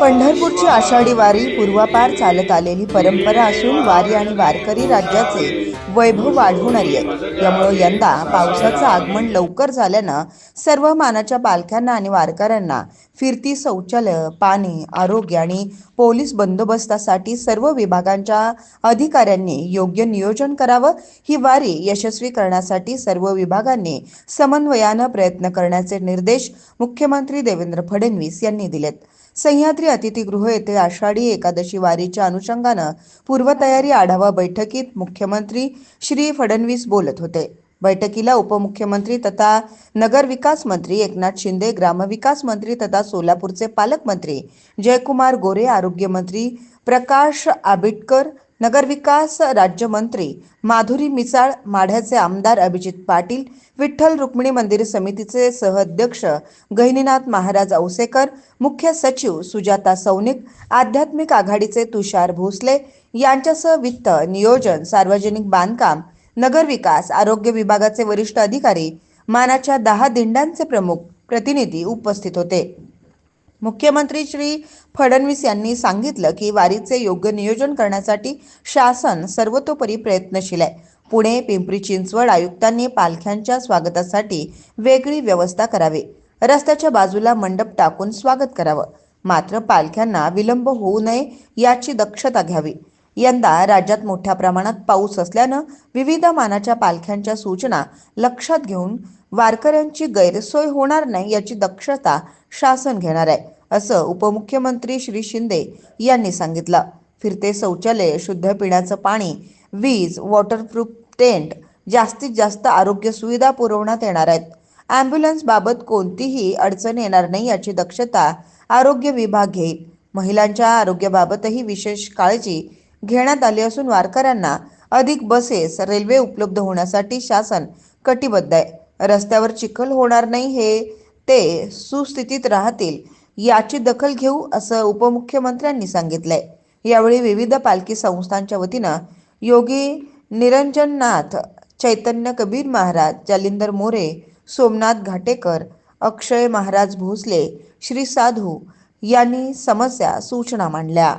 पंढरपूरची आषाढी वारी पूर्वापार चालत आलेली परंपरा असून वारी आणि वारकरी राज्याचे वैभव वाढवणारी आहे त्यामुळं यंदा पावसाचं आगमन लवकर झाल्यानं सर्व मानाच्या पालख्यांना आणि वारकऱ्यांना फिरती शौचालय पाणी आरोग्य आणि पोलीस बंदोबस्तासाठी सर्व विभागांच्या अधिकाऱ्यांनी योग्य नियोजन करावं. ही वारी यशस्वी करण्यासाठी सर्व विभागांनी समन्वयानं प्रयत्न करण्याचे निर्देश मुख्यमंत्री देवेंद्र फडणवीस यांनी दिलेत. सह्याद्री अतिथीगृह येथे आषाढी एकादशी वारीच्या अनुषंगानं पूर्वतयारी आढावा बैठकीत मुख्यमंत्री श्री फडणवीस बोलत होते. बैठकीला उपमुख्यमंत्री तथा नगरविकास मंत्री एकनाथ शिंदे ग्रामविकास मंत्री तथा सोलापूरचे पालकमंत्री जयकुमार गोरे आरोग्यमंत्री प्रकाश आबिटकर नगरविकास राज्यमंत्री माधुरी मिसाळ माढ्याचे आमदार अभिजित पाटील विठ्ठल रुक्मिणी मंदिर समितीचे सहअध्यक्ष गहिनीनाथ महाराज औसेकर मुख्य सचिव सुजाता सौनिक आध्यात्मिक आघाडीचे तुषार भोसले यांच्यासह वित्त नियोजन सार्वजनिक बांधकाम नगरविकास आरोग्य विभागाचे वरिष्ठ अधिकारी मानाच्या दहा दिंडांचे प्रमुख प्रतिनिधी उपस्थित होते. मुख्यमंत्री श्री फडणवीस यांनी सांगितलं की वारीचे योग्य नियोजन करण्यासाठी शासन सर्वतोपरी प्रयत्नशील आहे. पुणे पिंपरी चिंचवड आयुक्तांनी पालख्यांच्या स्वागतासाठी वेगळी व्यवस्था करावी. रस्त्याच्या बाजूला मंडप टाकून स्वागत करावं. मात्र पालख्यांना विलंब होऊ नये याची दक्षता घ्यावी. यंदा राज्यात मोठ्या प्रमाणात पाऊस असल्यानं विविध मानाच्या पालख्यांच्या सूचना लक्षात घेऊन वारकऱ्यांची गैरसोय होणार नाही याची दक्षता शासन घेणार आहे. असं उपमुख्यमंत्री श्री शिंदे यांनी सांगितलं. फिरते शौचालय शुद्ध पिण्याचं पाणी वीज वॉटरप्रूफ टेंट जास्तीत जास्त आरोग्य सुविधा पुरवण्यात येणार आहेत. ॲम्ब्युलन्स बाबत कोणतीही अडचण येणार नाही याची दक्षता आरोग्य विभाग घेईल. महिलांच्या आरोग्याबाबतही विशेष काळजी घेण्यात आली असून वारकऱ्यांना अधिक बसेस रेल्वे उपलब्ध होण्यासाठी शासन कटिबद्ध आहे. रस्त्यावर चिखल होणार नाही हे ते सुस्थितीत राहतील याची दखल घेऊ असं उपमुख्यमंत्र्यांनी सांगितलंय. यावेळी विविध पालखी संस्थांच्या वतीनं योगी निरंजननाथ चैतन्य कबीर महाराज जालिंदर मोरे सोमनाथ घाटेकर अक्षय महाराज भोसले श्री साधू यांनी समस्या सूचना मांडल्या.